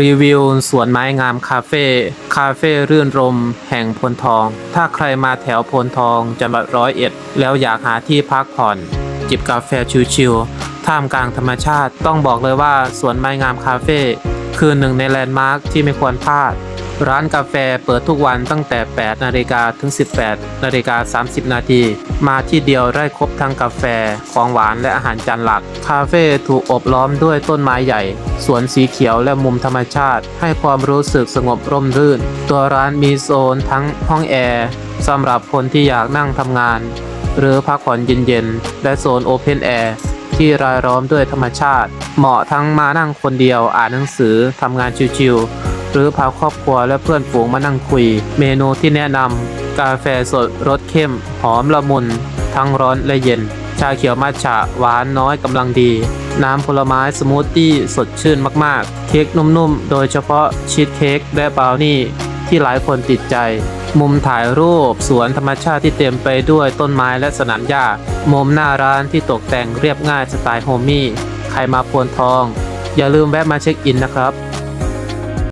รีวิวสวนไม้งามคาเฟ่ คาเฟ่รื่นรม แห่งพลทอง ถ้าใครมาแถวพลทองจังหวัดร้อยเอ็ด แล้วอยากหาที่พักผ่อน จิบกาแฟชิลๆ ท่ามกลางธรรมชาติ ต้องบอกเลยว่าสวนไม้งามคาเฟ่ คือหนึ่งในแลนด์มาร์คที่ไม่ควรพลาด ร้านกาแฟเปิดทุกวันตั้งแต่ 8 นาฬิกาถึง 18 นาฬิกา 30 นาที มาที่เดียวได้ครบทั้งกาแฟ ของหวานและอาหารจานหลัก คาเฟ่ถูกอบล้อมด้วยต้นไม้ใหญ่ สวนสีเขียวและมุมธรรมชาติ ให้ความรู้สึกสงบร่มรื่น ตัวร้านมีโซนทั้งห้องแอร์สำหรับคนที่อยากนั่งทำงาน หรือพักผ่อนเย็นๆ และโซนโอเพนแอร์ที่รายล้อมด้วยธรรมชาติ เหมาะทั้งมานั่งคนเดียวอ่านหนังสือทำงานชิวๆ หรือพาครอบครัวและเพื่อนฝูงมานั่งคุย เมนูที่แนะนำกาแฟสดรสเข้ม หอมละมุน ทั้งร้อนและเย็น ชาเขียวมัทฉะหวานน้อยกำลังดี น้ำผลไม้สมูทตี้สดชื่นมากๆ เค้กนุ่มๆ โดยเฉพาะชีสเค้กและบราวนี่ที่หลายคนติดใจ มุมถ่ายรูปสวนธรรมชาติที่เต็มไปด้วยต้นไม้และสนามหญ้า มุมหน้าร้านที่ตกแต่งเรียบง่ายสไตล์โฮมี่ ใครมาพวนทอง อย่าลืมแวะมาเช็คอินนะครับ